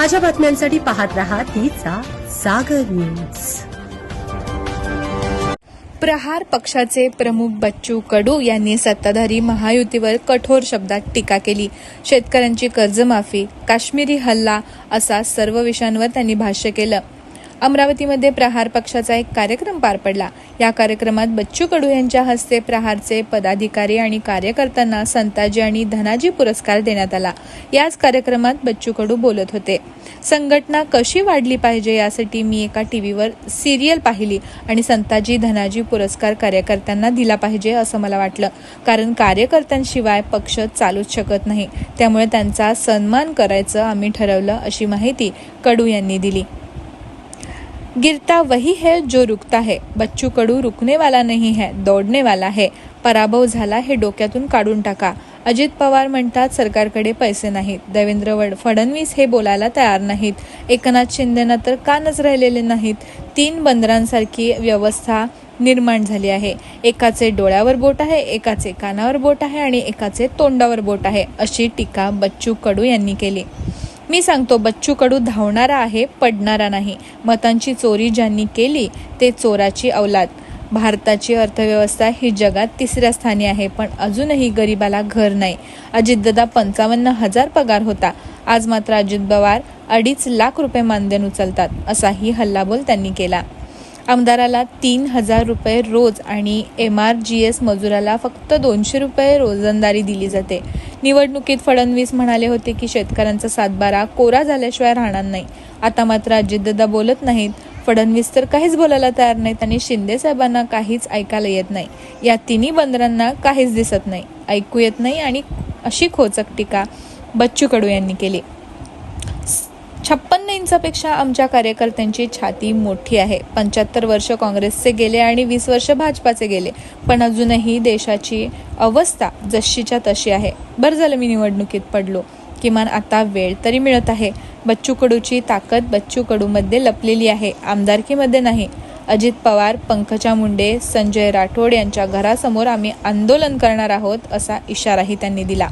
ताज्या बातम्यांसाठी पाहत रहा तिचा सागर न्यूज. प्रहार पक्षाचे प्रमुख बच्चू कडू यांनी सत्ताधारी महायुतीवर कठोर शब्दात टीका केली. शेतकऱ्यांची कर्जमाफी काश्मीरी हल्ला असा सर्व विषयांवर त्यांनी भाष्य केलं. अमरावतीमध्ये प्रहार पक्षाचा एक कार्यक्रम पार पडला. या कार्यक्रमात बच्चू कडू यांच्या हस्ते प्रहारचे पदाधिकारी आणि कार्यकर्त्यांना संताजी आणि धनाजी पुरस्कार देण्यात आला. याच कार्यक्रमात बच्चू कडू बोलत होते. संघटना कशी वाढली पाहिजे यासाठी मी एका टीव्हीवर सिरियल पाहिली आणि संताजी धनाजी पुरस्कार कार्यकर्त्यांना दिला पाहिजे असं मला वाटलं. कारण कार्यकर्त्यांशिवाय पक्ष चालूच शकत नाही. त्यामुळे त्यांचा सन्मान करायचं आम्ही ठरवलं अशी माहिती कडू यांनी दिली. गिरता वही है जो रुकता है। बच्चू कडू रुकने वाला नहीं है दौडने वाला है। पराभव झाला हे डोक्यातून काढून टाका। अजित पवार म्हणतात सरकारकडे पैसे नाहीत. देवेंद्र वड- फडणवीस हे बोलायला तयार नाहीत. एकनाथ शिंदेना तर कानच राहिलेले नाहीत? तीन बंदरांसारखी व्यवस्था निर्माण झाली आहे. एकाचे डोळ्यावर बोट आहे एकाचे कानावर बोट आहे आणि एकाचे तोंडावर बोट आहे अशी टीका बच्चू कडू यांनी केली. मी सांगतो बच्चू कडू धावणारा आहे पडणारा नाही. मतांची चोरी ज्यांनी केली ते चोराची अवलाद भारताची अर्थव्यवस्था ही जगात तिसऱ्या स्थानी आहे पण अजूनही गरिबाला घर नाही. अजितदादा पंचावन्न हजार पगार होता. आज मात्र अजित पवार अडीच लाख रुपये मानधन उचलतात असाही हल्लाबोल त्यांनी केला. आमदाराला तीन हजार रुपये रोज आणि एम आर जी एस मजुराला फक्त दोनशे रुपये रोजंदारी दिली जाते. निवडणुकीत फडणवीस म्हणाले होते की शेतकऱ्यांचा सातबारा कोरा झाल्याशिवाय राहणार नाही. आता मात्र अजितदादा बोलत नाहीत. फडणवीस तर काहीच बोलायला तयार नाहीत आणि शिंदे साहेबांना काहीच ऐकायला येत नाही. या तिन्ही बंदरांना काहीच दिसत नाही. ऐकू येत नाही आणि अशी खोचक टीका बच्चू कडू यांनी केली. छप्पन्न इंचापेक्षा आमच्या कार्यकर्त्यांची छाती मोठी आहे. पंच्याहत्तर वर्ष काँग्रेसचे गेले आणि वीस वर्ष भाजपाचे गेले. पण अजूनही देशाची अवस्था जशीच्या तशी आहे. बरं झालं मी निवडणुकीत पडलो. किमान आता वेळ तरी मिळत आहे. बच्चू कडूची ताकद बच्चू कडूमध्ये लपलेली आहे. आमदारकीमध्ये नाही. अजित पवार पंकजा मुंडे संजय राठोड यांच्या घरासमोर आम्ही आंदोलन करणार आहोत असा इशाराही त्यांनी दिला.